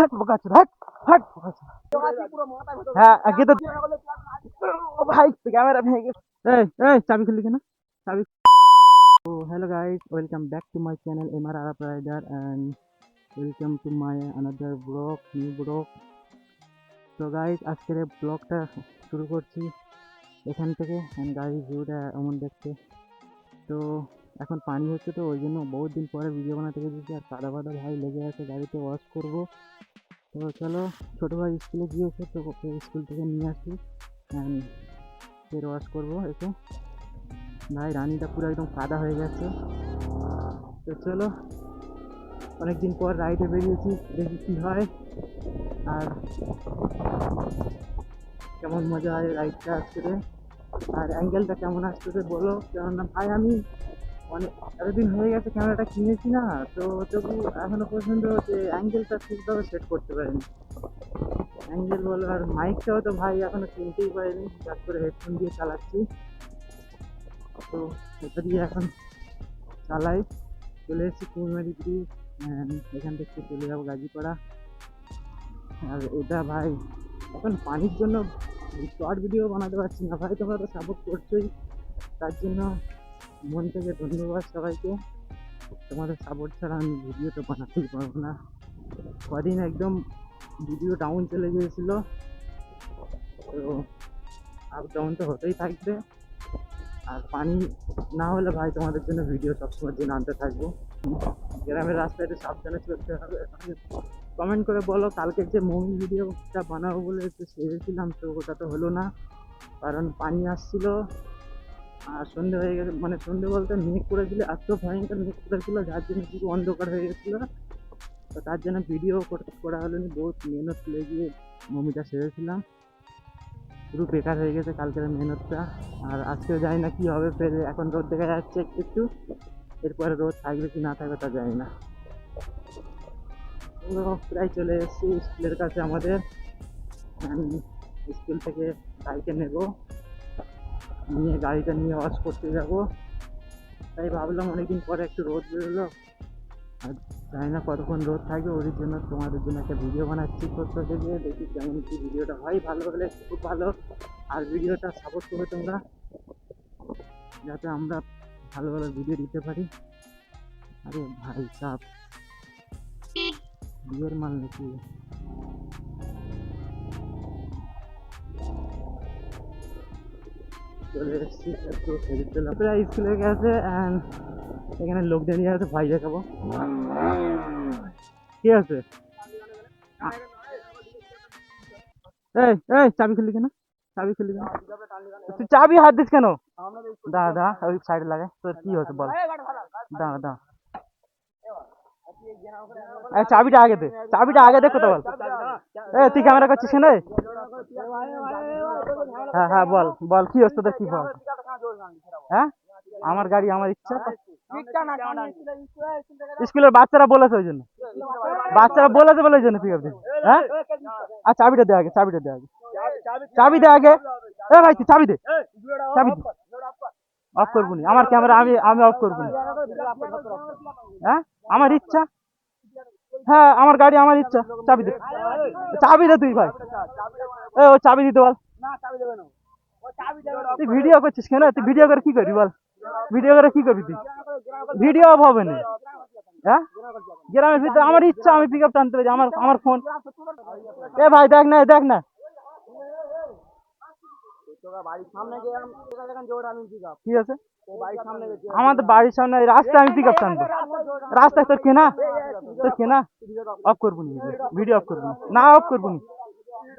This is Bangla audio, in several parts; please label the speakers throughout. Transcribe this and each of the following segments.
Speaker 1: হাট হাট হাট হ্যাঁ আগে তো ও ভাই, ক্যামেরা ভেঙে এই এই, চাবি কেন? চাবি তো hello guys welcome back to my channel M R আরাপ rider and welcome to my another blog new blog তো গাইস আজকের ব্লগটা শুরু করছি এখান থেকে। গাড়ির ভিউটা এমন দেখতে। তো এখন পানি হচ্ছে তো ওই জন্য বহুত দিন পরে ভিডিও বানাতে গেছি, আর কাদা বাদা ভাই লেগে আছে গাড়িতে ওয়াশ করব। তো চলো, ছোটো ভাই স্কুলে গিয়েছে তো ওকে স্কুল থেকে নিয়ে আসি। ফের ওয়াশ করব এসে। ভাই রানিটা পুরো একদম কাদা হয়ে গেছে। তো চলো, অনেকদিন পর রাইডে বেরিয়েছি, দেখি কী হয়। আর কেমন মজা হয় রাইডটা আজকে আর অ্যাঙ্গেলটা কেমন আসতেছে বলো, কেননা ভাই আমি অনেক এতদিন হয়ে গেছে ক্যামেরাটা কিনেছি না, তো তবু এখনও পর্যন্ত যে অ্যাঙ্গেলটা ঠিকভাবে সেট করতে পারিনি। অ্যাঙ্গেল বলো আর মাইকটাও তো ভাই এখনও কিনতেই পারিনি যার করে হেডফোন দিয়ে চালাচ্ছি। তো সেটা দিয়ে এখন চালাই। চলে এসেছি কুমিমারি ব্রিজ এখান থেকে চলে যাব গাজীপাড়া। আর এটা ভাই, এখন পানির জন্য শর্ট ভিডিও বানাতে পারছি না। ভাই, তোমরা তো সাপোর্ট করছোই। তার জন্য মন থেকে ধন্যবাদ সবাইকে। তোমাদের সাপোর্ট ছাড়া আমি ভিডিওটা বানাতেই পারব না। কদিন একদম ভিডিও ডাউন চলে গিয়েছিল। তো আপ ডাউন তো হতেই থাকবে। আর পানি না হলে ভাই তোমাদের জন্য ভিডিও সবসময় দিন আনতে থাকব। গ্রামের রাস্তায় সাবধানে চলতে হবে। কমেন্ট করে বলো কালকে যে মুভি ভিডিওটা বানাবো বলে একটু সেরেছিলাম তো ওটা তো হলো না। কারণ পানি আসছিল। আর সন্ধে হয়ে গেছে মানে সন্ধে বলতে মেঘ করেছিল, এত ভয়ঙ্কর মেঘ করেছিল, যার জন্য পুরো অন্ধকার হয়ে গেছিল। তো তার জন্য ভিডিও করা হলো না, বহুত মেহনত লেগে মমিটা সেরেছিলাম পুরো বেকার হয়ে গেছে কালকের মেহনতটা, আর আজকেও জানি না কী হবে ফের, এখন রোদ দেখা যাচ্ছে একটু একটু এরপরে রোদ থাকবে কি না থাকবে তা জানি না। প্রায় চলে এসেছি স্কুলের কাছে আমাদের, আমি স্কুল থেকে বাইকে নেব। নিয়ে, গাড়িটা নিয়ে ওয়াশ করতে যাব। তাই ভাবলাম অনেকদিন পরে একটু রোদ বেরোলো। আর জানি না কতক্ষণ রোদ থাকবে ওর জন্য তোমাদের জন্য একটা ভিডিও বানাচ্ছি ছোট্ট থেকে। দেখি কেমন কি ভিডিওটা হয়। ভালো হলে খুব ভালো। আর ভিডিওটা সাপোর্ট করবে তোমরা, যাতে আমরা ভালো ভালো ভিডিও দিতে পারি। আরে ভাই সাপ বিয়ের মাল নাকি? চলে এসেছি একটু ফেরত দিলাম প্রায় স্কুলে গেছে এখানে লোক দাঁড়িয়ে আছে ভাই দেখাবো কি আছে এই এই, চাবি খুললি কেন? চাবি খুললি কেন? তুই চাবি হাত দিস কেন? দাঁড়া দাঁড়া, ওই সাইডে লাগে তোর কি হচ্ছে বল? দাঁড়া দাঁড়া। চাবিটা আগে দে। চাবিটা আগে দে কোথাও বল। এ, তুই ক্যামেরা করছিস কেন? হ্যাঁ হ্যাঁ বল বল, কি হচ্ছে তোর, কি বল হ্যাঁ? আমার গাড়ি, আমার ইচ্ছা স্কুলের বাচ্চারা বলেছে ওই জন্য। বাচ্চারা বলেছে বলে ওই জন্য পিক আপ হ্যাঁ? আর চাবিটা দে আগে, চাবিটা দে আগে। চাবি দে আগে। এ, ভাই, তুই চাবি দে। চাবি দে। অফ করব নি। আমার ক্যামেরা, আমি আমি অফ করব নি। হ্যাঁ? আমার ইচ্ছা। হ্যাঁ আমার গাড়ি আমার ইচ্ছা। চাবি দে। চাবি দে তুই ভাই। এ ও চাবি দিতে বল। তুই ভিডিও করছিস কেন? তুই ভিডিও করে কি করবি বল? ভিডিও করে কি করবি তুই? ভিডিও হবে না। হ্যাঁ? গ্রামের ভিতরে আমার ইচ্ছা আমি পিক আপ টানতে পারি আমার আমার ফোন এ ভাই দেখ না দেখ না। কি আছে? আমাদের বাড়ির সামনে রাস্তায় আমি পিক আপ টানবো। রাস্তায় তোর কেনা? তোর কেনা? অফ করব নি ভিডিও অফ করব না। অফ করব নি।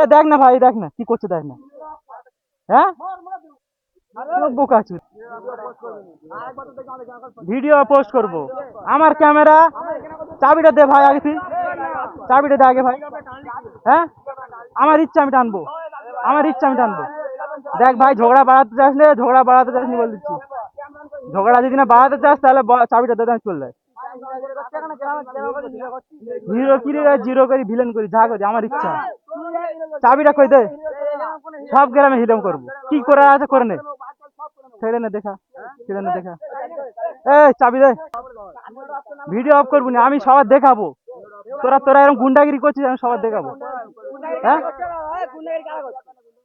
Speaker 1: এ, দেখ না ভাই, দেখ না, কি করছে দেখ না। হ্যাঁ? ভিডিও পোস্ট করব। আমার ক্যামেরা চাবিটা দে ভাই আগে তুই। চাবিটা দে আগে ভাই। হ্যাঁ? আমার ইচ্ছা আমি টানবো। আমার ইচ্ছা আমি টানবো। দেখ ভাই, ঝগড়া বাড়াতে চাস ঝগড়া বাড়াতে চাস নি বলে দিচ্ছি। ঝগড়া যদি না বাড়াতে চাস, তাহলে চাবিটা দে আমি চলে যায় হিরো কিরি জিরো করি ভিলেন করি, যা করি, আমার ইচ্ছা। চাবিটা কই দে? সব গ্রামে হিলম করব। কি করে আছে করে নে। ছেড়ে নে, দেখা। ছেড়ে নে, দেখা। এই, চাবি দে। ভিডিও অফ করব না, আমি সবার দেখাবো।
Speaker 2: তোরা তোরা এরকম গুন্ডাগিরি করছিস, আমি সবার দেখাবো। হ্যাঁ?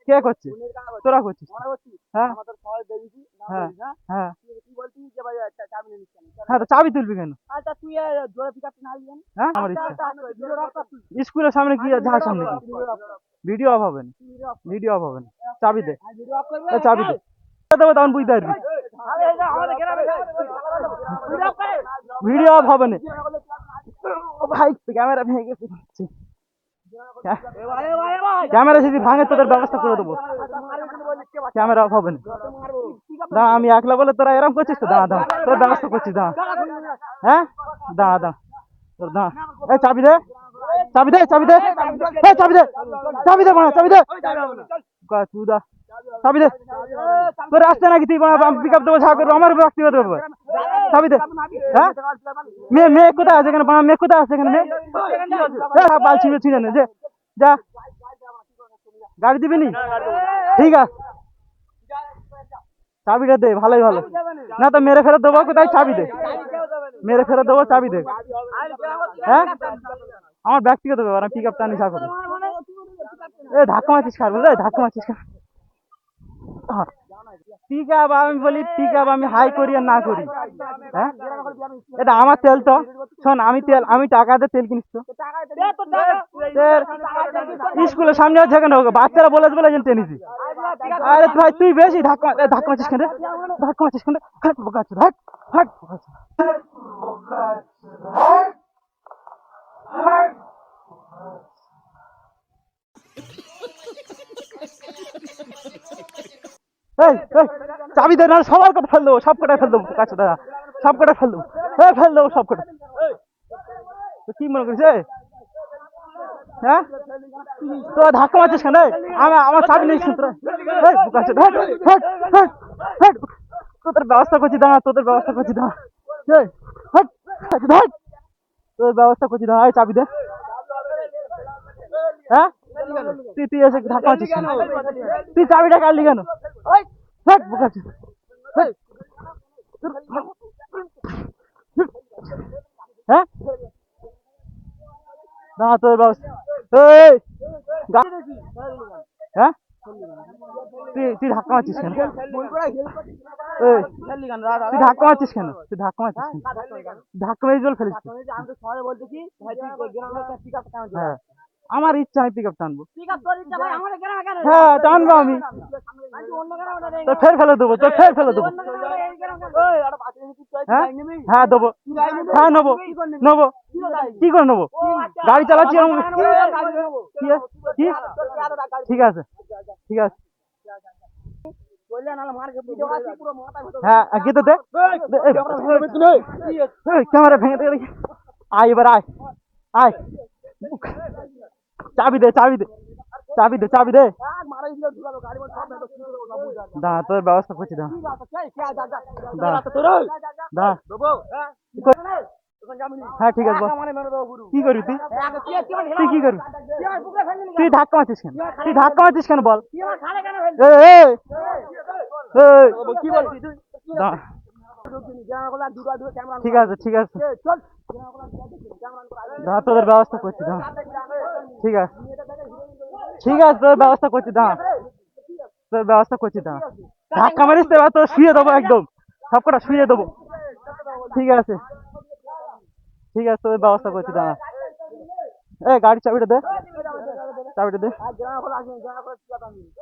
Speaker 2: কে করছে? তোরা করছিস। হ্যাঁ হ্যাঁ? হ্যাঁ। হ্যাঁ তো চাবি তুলবি কেন? হ্যাঁ আমার ইচ্ছা। স্কুলের সামনে কি যাওয়ার সামনে ভিডিও অফ হবে না। ভিডিও অফ হবে না। চাবি দে। চাবি দে। দেবো তখন বুঝতে পারবি। ভিডিও অফ হবে না। ভাই ক্যামেরা ভেঙে গেছে। ক্যামেরা যদি ভাঙে তোদের ব্যবস্থা করে দেবো। ক্যামেরা অফ হবে না। দাঁড়া আমি একলা বলে তোরা এরকম করছিস তো? দাঁড়া দাঁড়া, তোর ব্যবস্থা করছিস, দাঁড়া। হ্যাঁ? দাঁড়া দাঁড়া, তোর দাঁড়া। এই চাবি দে চাবি দে চাবি দে। এই চাবি দে চাবি দে বাড়া চাবি দে। চুদা। চাবি দে। তোর আসতে নাকি তুই? পিক আপ দেবো ঝা করব, আমার ব্যক্তিগত ব্যাপার চাবি দে। হ্যাঁ? মেয়ে মেয়ে কোথায় আছে এখানে? বাড়া মেয়ে কোথায় আছে এখানে? মেয়ে? বাল ছিঁড়ে ছিঁড়ে যে। যা। গাড়ি দিবি নি? ঠিক আছে। চাবিটা দে, ভালোই ভালো। না তো মেরে ফেরত দেবো, কোথায় চাবি দে? মেরে ফেরত দেবো, চাবি দে। হ্যাঁ? আমার ব্যক্তিগত ব্যাপার, আমি পিক আপ টানি করি এ, ধাক্কা মারছিস খার বুঝলে ধাক্কা মারছিস খার পিক আপ আমি বলি পিক আপ আমি হাই করি আর না করি। হ্যাঁ? এটা আমার তেল তো। শোন, আমি তেল, আমি টাকা দিয়ে তেল কিনিস তো। স্কুলের সামনে হচ্ছে কেন? বাচ্চারা বলেছে বলে যেন টেনিসি আরে ভাই, তুই বেশি ধাক্কা ধাক্কা মারছিস কেন ধাক্কা মারছিস কেন? হাট বোকাচ্ছে হাট হাট বোকাচ্ছে এই এই চাবি দে না সবার কথা ফেল দেবো, সব ফেল দেবো। কাছে দাদা সব ফেল দেবো। এই, ফেল দেবো সব কটা কি মনে করিস হ্যাঁ? তো ধাক্কা মারছিস কেন? আমার আমার চাবি নেই তোরা এই বুকাচ্ছে হাট হাট হাট হাট তোদের ব্যবস্থা করছি, দাঁড়া, তোদের ব্যবস্থা করছি, দাঁড়া। তোদের ব্যবস্থা করছি, দাঁড়া চাবি দে। হ্যাঁ? তুই তুই এসে ধাক্কা মারছিস তুই চাবিটা কাটলি কেন? বুকাচ্ছে হ্যাঁ? না তোর ব্যবস্থা এই! হ্যাঁ? তুই তুই ধাক্কা মারছিস কেন? তুই ধাক্কা মারছিস কেন? তুই ধাক্কা মারছিস ধাক্কা মেরে জল ফেলিস হ্যাঁ। আমার ইচ্ছা আমি পিক আপ টানবো হ্যাঁ টানবো আমি। তোর ফের ফেলে দেবো তোর ফের ফেলে দেবো। হ্যাঁ? হ্যাঁ দেবো। হ্যাঁ নেব। নেব। কি করে নেব? গাড়ি চালাচ্ছি ঠিক আছে। ঠিক আছে। হ্যাঁ গেতে দে ক্যামেরা ভেঙে দে দেখি। আয় এবার আয়। আয়। চাবি দে চাবি দে চাবি দে চাবি দে। দাঁড়া, তোর ব্যবস্থা করছি, দাঁড়া। দাঁড়া। হ্যাঁ ঠিক আছে কি করবি তুই? তুই কি করবি? তুই ধাক্কা মারছিস কেন? তুই ধাক্কা মারছিস কেন, বল। ঠিক আছে ঠিক আছে। তোদের ব্যবস্থা করছি, দাঁড়া। ঠিক আছে। ঠিক আছে, তোর ব্যবস্থা করছি, দাঁড়া। তোর ব্যবস্থা করছি, দাঁড়া। ধাক্কা মারিস তো, এবার তোর শুয়ে দেবো একদম। সব কটা শুয়ে দেবো। ঠিক আছে। ঠিক আছে তোদের ব্যবস্থা করছি, দাঁড়া। এ গাড়ির চাবিটা দে। চাবিটা দে।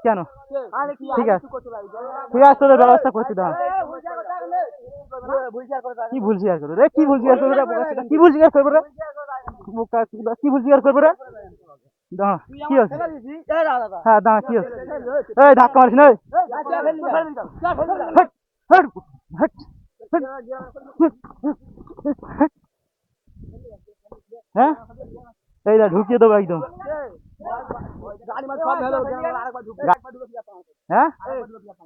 Speaker 2: কেন? ঠিক আছে। ঠিক আছে, তোদের ব্যবস্থা করছি, দাঁড়া। কি ভুল শেয়ার করব রে? কি ভুল শেয়ার করব কি ভুল শেয়ার করব রে? কি ভুল শেয়ার করব রে? দাঁড়া কি হচ্ছে হ্যাঁ দাঁড়া কি হচ্ছে এই ধাক্কা মারিস না এই। হাট, হাট, হাট, হাট, হাট। হ্যাঁ এই দা ঢুকিয়ে দেবো একদম। হ্যাঁ?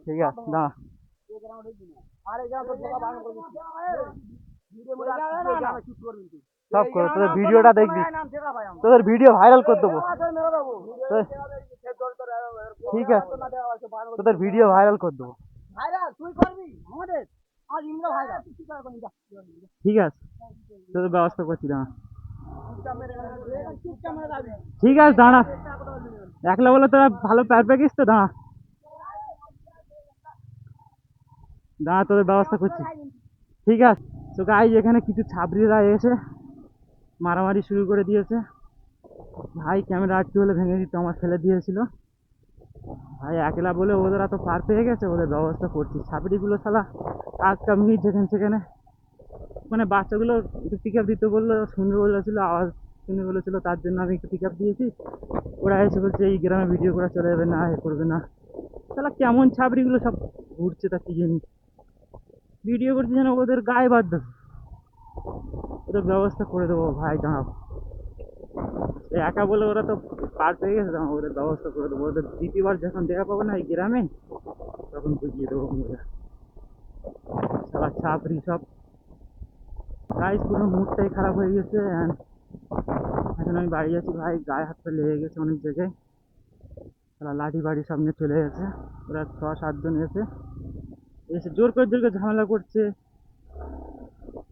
Speaker 2: ঠিক আছে দাঁড়া। সব করে তোদের ভিডিওটা দেখবি। তোদের ভিডিও ভাইরাল করে দেবো। ঠিক আছে। তোদের ভিডিও ভাইরাল করে দেবো। ঠিক আছে। তোদের ব্যবস্থা করছি দাঁড়া।
Speaker 1: ঠিক আছে দাঁড়া। একলা বলে তোরা ভালো প্যার প্যাকিস তো দাঁড়া। দাঁড়া তোদের ব্যবস্থা করছি। ঠিক আছে। তো গাই এখানে কিছু ছাবড়িরা এসে মারামারি শুরু করে দিয়েছে। ভাই ক্যামেরা আটকে হলে ভেঙে দিত, আমার ফেলে দিয়েছিল। ভাই, একলা বলে ওদের এত পার পেয়ে গেছে? ওদের ব্যবস্থা করছি। ছাপড়িগুলো শালা কাজ কাম নেই যেখানে সেখানে। মানে বাচ্চাগুলো একটু পিক আপ দিতে বলল, শুনবে বলেছিল, আওয়াজ শুনে বলেছিল, তার জন্য আমি একটু পিক আপ দিয়েছি। ওরা এসে বলছে, এই গ্রামে ভিডিও করা চলে যাবে না, এ করবে না। তাহলে কেমন ছাবড়িগুলো সব ঘুরছে তা কি জানি। ভিডিও করছে যেন ওদের গায়ে বাদ দেবো। ওদের ব্যবস্থা করে দেবো ভাই দাঁড়াও একা বলে ওরা তো পার পেয়ে গেছে দাঁড়াও ওদের ব্যবস্থা করে দেবো। ওদের দ্বিতীয়বার যখন দেখা পাবো না এই গ্রামে, তখন বুঝিয়ে দেবো সবার ছাপড়ি সব। গাইস পুরো মুডটাই খারাপ হয়ে গেছে এখন আমি বাড়ি যাচ্ছি ভাই। গায়ে হাত পা লেগে গেছে অনেক জায়গায়। লাঠি বাড়ি সামনে চলে গেছে। ওরা ছ সাতজন এসে এসে জোর করে জোর করে ঝামেলা করছে।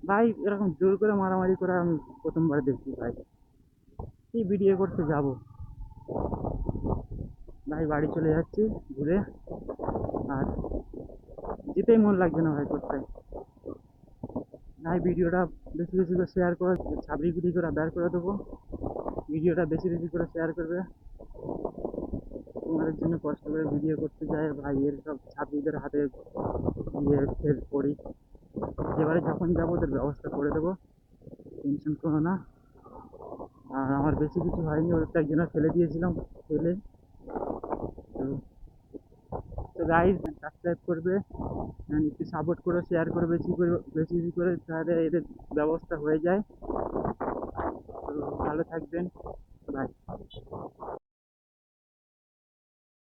Speaker 1: ভাই, এরকম জোর করে মারামারি করে আমি প্রথমবার দেখছি ভাই। কি ভিডিও করতে যাব? ভাই, বাড়ি চলে যাচ্ছি ঘুরে। আর যেতেই মন লাগছে না ভাই করতে। ভাই ভিডিওটা বেশি বেশি করে শেয়ার করে, ছাবড়ি গুড়ি করে বের করে দেবো। ভিডিওটা বেশি বেশি করে শেয়ার করবে। তোমাদের জন্য কষ্ট করে ভিডিও করতে ভাই, এর সব ছাত্রীদের হাতে গিয়ে ফেল করি। এবারে যখন যাব ওদের ব্যবস্থা করে দেবো। টেনশন করো না। আর আমার বেশি কিছু হয়নি, ওদের একজনের ফেলে দিয়েছিলাম, ফেলে। তো তো গাইজ সাবস্ক্রাইব করবে একটু সাপোর্ট করে শেয়ার করে, বেশি করে, বেশি বেশি করে, তাহলে এদের ব্যবস্থা হয়ে যায়। তো ভালো থাকবেন। বাই